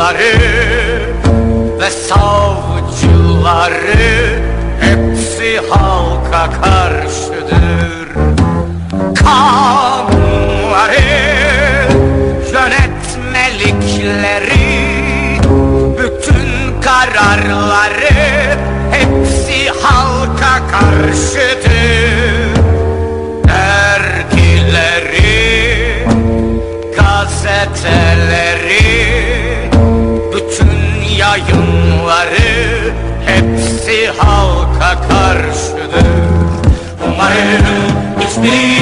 yargıçları ve savcıları hepsi halka karşıdır. Kanunları, yönetmelikleri, bütün kararları hepsi halka karşıdır. Umarım hiçbiri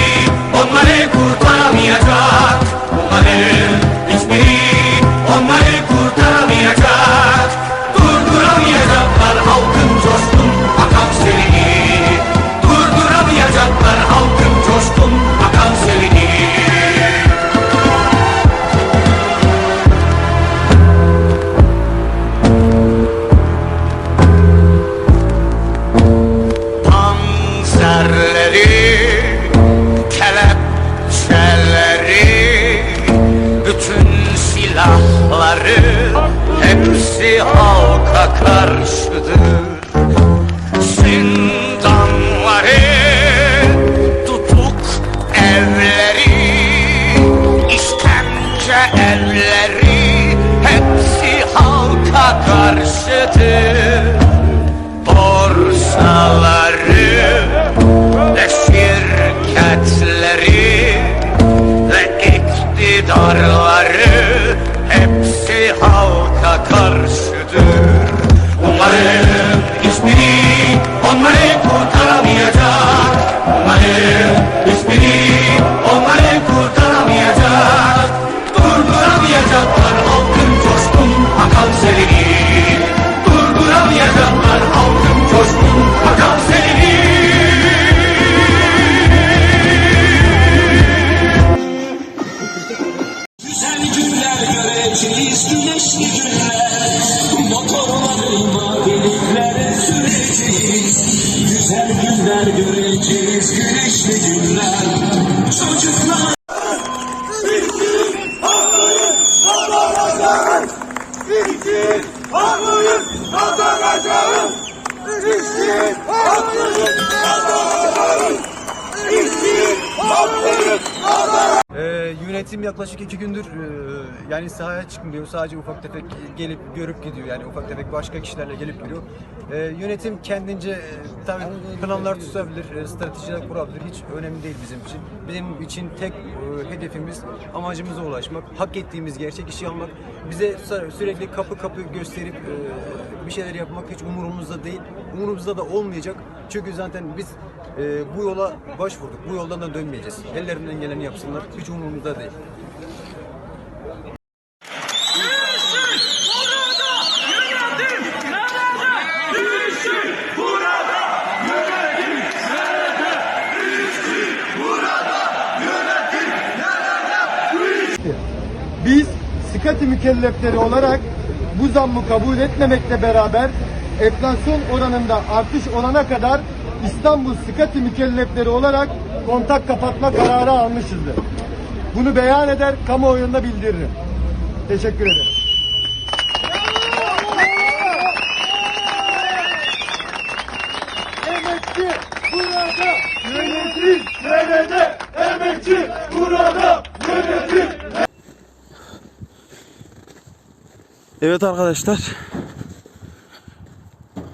günler. Çocuklar Yönetim yaklaşık iki gündür e, yani sahaya çıkmıyor. Sadece ufak tefek gelip görüp gidiyor. Yani ufak tefek başka kişilerle gelip gidiyor. Ee, yönetim kendince e, tabii planlar tutabilir, e, stratejiler kurabilir. Hiç önemli değil bizim için. Bizim için tek e, hedefimiz, amacımıza ulaşmak. Hak ettiğimiz gerçek işi almak. Bize sü- sürekli kapı kapı gösterip e, bir şeyler yapmak hiç umurumuzda değil. Umurumuzda da olmayacak. Çünkü zaten biz e, bu yola başvurduk. Bu yoldan da dönmeyeceğiz. Ellerinden geleni yapsınlar. Hiç umurumuzda değil. Biz sıkati mükellefleri olarak bu zammı kabul etmemekle beraber enflasyon oranında artış olana kadar İstanbul sıkati mükellefleri olarak kontak kapatma kararı almışızdır. Bunu beyan eder, kamuoyunda bildiririm. Teşekkür ederim. Emekçi burada, yönetim nerede? Emekçi burada, yönetim Evet arkadaşlar.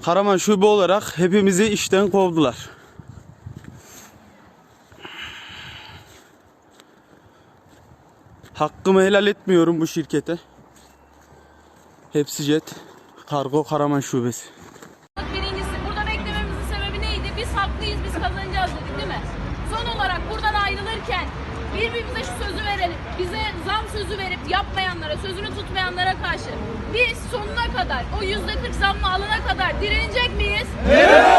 Karaman Şube olarak hepimizi işten kovdular. Hakkımı helal etmiyorum bu şirkete. Hepsi jet. Kargo Karaman Şubesi. Birincisi burada beklememizin sebebi neydi? Biz haklıyız, biz kazanacağız dedik değil mi? Son olarak buradan ayrılırken birbirimize şu sözü verelim. Bize zam sözü verip yapmayanlara, sözünü tutmayanlara karşı biz sonuna kadar o yüzde kırk zammı alana kadar direnecek miyiz? Evet!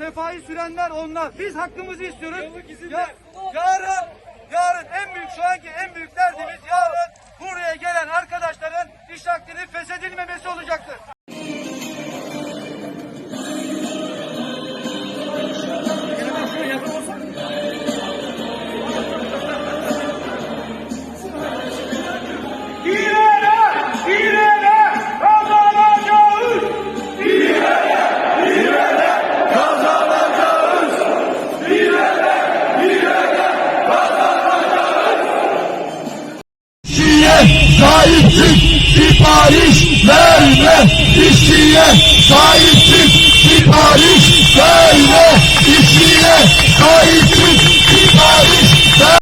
Sefayı sürenler onlar. Biz hakkımızı istiyoruz. Ya, yarın, yarın en büyük şu anki en büyük derdimiz yarın buraya gelen arkadaşların iş hakkının feshedilmemesi olacaktır. Sen işçiye sahipsiz sipariş verme. İşçiye sahipsiz